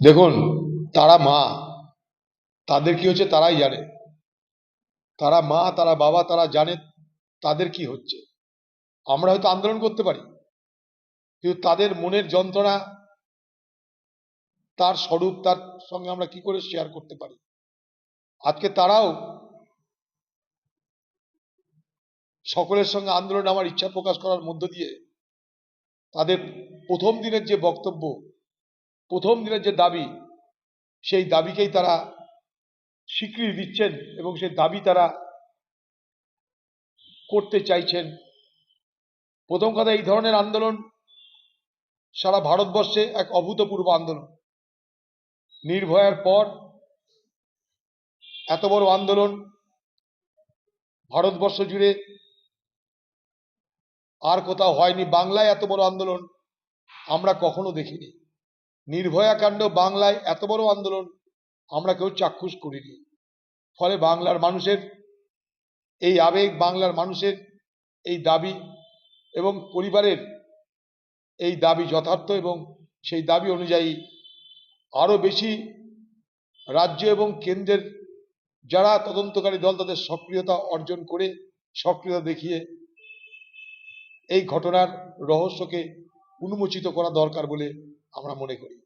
দেখুন, তারা মা। তাদের কি হচ্ছে? তারাই জানে। তারা মা, তারা বাবা, তারা জানে তাদের কি হচ্ছে। আমরা হয়তো আন্দোলন করতে পারি, কিন্তু তাদের মনের যন্ত্রণা, তার স্বরূপ, তার সঙ্গে আমরা কি করে শেয়ার করতে পারি? আজকে তারাও সকলের সঙ্গে আন্দোলন, আমার ইচ্ছা প্রকাশ করার মধ্য দিয়ে তাদের প্রথম দিনের যে বক্তব্য, প্রথম দিনের যে দাবি, সেই দাবিকেই তারা স্বীকৃতি দিচ্ছেন এবং সেই দাবি তারা করতে চাইছেন। প্রথম কথা, এই ধরনের আন্দোলন সারা ভারতবর্ষে এক অভূতপূর্ব আন্দোলন। নির্ভয়ার পর এত বড় আন্দোলন ভারতবর্ষ জুড়ে আর কোথাও হয়নি বাংলায় এত বড় আন্দোলন। আমরা কখনো দেখিনি। নির্ভয়া কাণ্ড বাংলায় এত বড় আন্দোলন আমরা কেউ চাক্ষুষ করিনি। ফলে বাংলার মানুষের এই আবেগ, বাংলার মানুষের এই দাবি এবং পরিবারের এই দাবি যথার্থ এবং সেই দাবি অনুযায়ী আরও বেশি রাজ্য এবং কেন্দ্রের যারা তদন্তকারী দল তাদের সক্রিয়তা অর্জন করে সক্রিয়তা দেখিয়ে এই ঘটনার রহস্যকে উন্মোচিত করা দরকার বলে আমরা মনে করি।